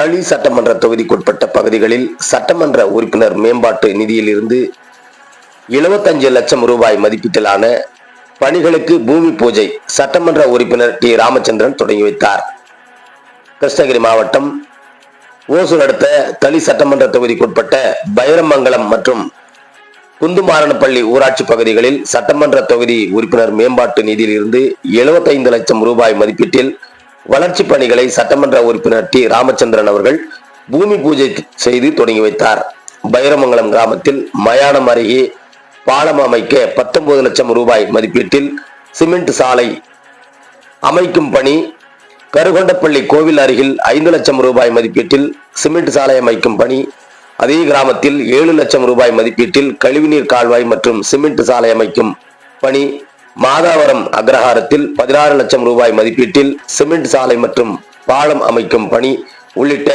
தளி சட்டமன்ற தொகுதிக்குட்பட்ட பகுதிகளில் சட்டமன்ற உறுப்பினர் மேம்பாட்டு நிதியிலிருந்து 75 லட்சம் ரூபாய் மதிப்பீட்டிலான பணிகளுக்கு பூமி பூஜை சட்டமன்ற உறுப்பினர் டி. ராமச்சந்திரன் தொடங்கி வைத்தார். கிருஷ்ணகிரி மாவட்டம் ஓசூர் அடுத்த தளி சட்டமன்ற தொகுதிக்குட்பட்ட பைரமங்கலம் மற்றும் குந்துமாரணப்பள்ளி ஊராட்சி பகுதிகளில் சட்டமன்ற தொகுதி உறுப்பினர் மேம்பாட்டு நிதியிலிருந்து 75 லட்சம் ரூபாய் மதிப்பீட்டில் வளர்ச்சி பணிகளை சட்டமன்ற உறுப்பினர் டி. ராமச்சந்திரன் அவர்கள் பூமி பூஜை செய்து தொடங்கி வைத்தார். பைரமங்கலம் கிராமத்தில் மயானம் அருகே பாலம் அமைக்க 19 லட்சம் ரூபாய் மதிப்பீட்டில் சிமெண்ட் சாலை அமைக்கும் பணி கருகொண்டப்பள்ளி கோவில் அருகில் ஐந்து லட்சம் ரூபாய் மதிப்பீட்டில் சிமெண்ட் சாலை அமைக்கும் பணி அதே கிராமத்தில் ஏழு லட்சம் ரூபாய் மதிப்பீட்டில் கழிவுநீர் கால்வாய் மற்றும் சிமெண்ட் சாலை அமைக்கும் பணி மாதாவரம் அக்ரஹாரத்தில் பதினாறு லட்சம் ரூபாய் மதிப்பீட்டில் சிமெண்ட் சாலை மற்றும் பாலம் அமைக்கும் பணி உள்ளிட்ட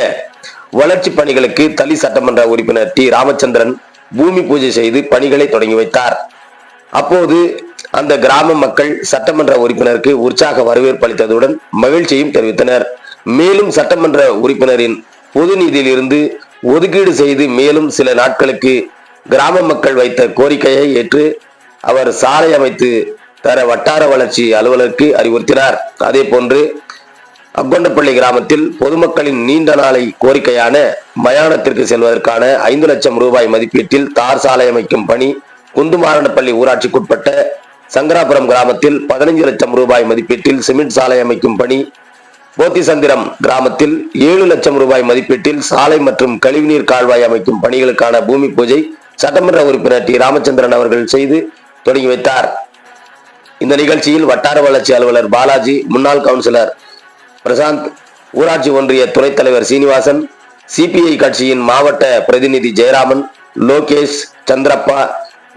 வளர்ச்சி பணிகளுக்கு தலி சட்டமன்ற உறுப்பினர் டி. ராமச்சந்திரன் பூமி பூஜை செய்து பணிகளை தொடங்கி வைத்தார். அப்போது அந்த கிராம மக்கள் சட்டமன்ற உறுப்பினருக்கு உற்சாக வரவேற்பு அளித்ததுடன் மகிழ்ச்சியும் தெரிவித்தனர். மேலும் சட்டமன்ற உறுப்பினரின் பொது நிதியிலிருந்து ஒதுக்கீடு செய்து மேலும் சில நாட்களுக்கு கிராம மக்கள் வைத்த கோரிக்கையை ஏற்று அவர் சாலை அமைத்து தர வட்டார வளர்ச்சி அலுவலருக்கு அறிவுறுத்தினார். அதே போன்று அக்கொண்டப்பள்ளி கிராமத்தில் பொதுமக்களின் நீண்ட நாளை கோரிக்கையான மயானத்திற்கு செல்வதற்கான ஐந்து லட்சம் ரூபாய் மதிப்பீட்டில் தார் சாலை அமைக்கும் பணி குந்துமாரணப்பள்ளி ஊராட்சிக்குட்பட்ட சங்கராபுரம் கிராமத்தில் பதினைஞ்சு லட்சம் ரூபாய் மதிப்பீட்டில் சிமெண்ட் சாலை அமைக்கும் பணி போத்திசந்திரம் கிராமத்தில் ஏழு லட்சம் ரூபாய் மதிப்பீட்டில் சாலை மற்றும் கழிவுநீர் கால்வாய் அமைக்கும் பணிகளுக்கான பூமி பூஜை சட்டமன்ற உறுப்பினர் டி. ராமச்சந்திரன் அவர்கள் செய்து தொடங்கி வைத்தார். இந்த நிகழ்ச்சியில் வட்டார வளர்ச்சி அலுவலர் பாலாஜி முன்னாள் கவுன்சிலர் பிரசாந்த் ஊராட்சி ஒன்றிய துணைத் தலைவர் சீனிவாசன் சிபிஐ கட்சியின் மாவட்ட பிரதிநிதி ஜெயராமன் லோகேஷ் சந்திரப்பா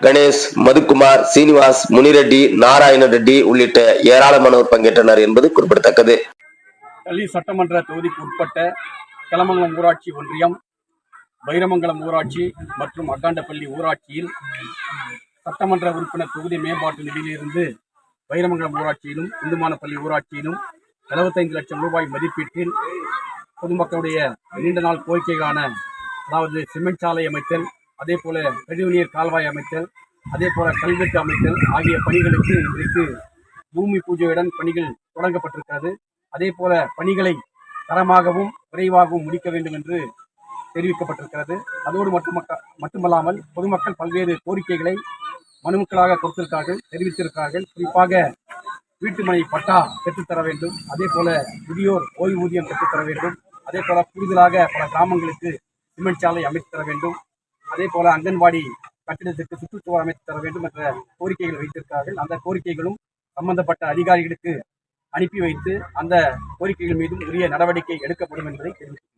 கணேஷ் மதுக்குமார் சீனிவாஸ் முனிரெட்டி நாராயண ரெட்டி உள்ளிட்ட ஏராளமானோர் பங்கேற்றனர் என்பது குறிப்பிடத்தக்கது. பள்ளி சட்டமன்ற தொகுதிக்கு உட்பட்ட கிளமங்கலம் ஊராட்சி ஒன்றியம் வைரமங்கலம் ஊராட்சி மற்றும் அக்காண்டப்பள்ளி ஊராட்சியில் சட்டமன்ற உறுப்பினர் தொகுதி மேம்பாட்டு நிதியிலிருந்து வைரமங்கலம் ஊராட்சியிலும் இந்துமானப்பள்ளி ஊராட்சியிலும் 75 லட்சம் ரூபாய் மதிப்பீட்டில் பொதுமக்களுடைய நீண்ட நாள் கோரிக்கைக்கான அதாவது சிமெண்ட் சாலை அமைத்தல் அதே போல கழிவுநீர் கால்வாய் அமைத்தல் அதே போல கல்வெட்டு அமைத்தல் ஆகிய பணிகளுக்கு இன்றைக்கு பூமி பூஜையுடன் பணிகள் தொடங்கப்பட்டிருக்கிறது. அதே போல பணிகளை தரமாகவும் விரைவாகவும் முடிக்க வேண்டும் என்று தெரிவிக்கப்பட்டிருக்கிறது. அதோடு மட்டுமக்க மட்டுமல்லாமல் பொதுமக்கள் பல்வேறு கோரிக்கைகளை மனுக்களாக கொடுத்திருக்கார்கள் தெரிவித்திருக்கார்கள். குறிப்பாக வீட்டுமனை பட்டா பெற்றுத்தர வேண்டும். அதே போல முதியோர் ஓய்வூதியம் பெற்றுத்தர வேண்டும். அதே போல கூடுதலாக பல கிராமங்களுக்கு சிமெண்ட் சாலை அமைத்து தர வேண்டும். அதே போல அங்கன்வாடி கட்டிடத்திற்கு சுற்றுச்சுவர் அமைத்து தர வேண்டும் என்ற கோரிக்கைகள் வைத்திருக்கார்கள் அந்த கோரிக்கைகளும் சம்பந்தப்பட்ட அதிகாரிகளுக்கு அனுப்பி வைத்து அந்த கோரிக்கைகள் மீதும் உரிய நடவடிக்கை எடுக்கப்படும் என்பதை தெரிவித்துள்ளேன்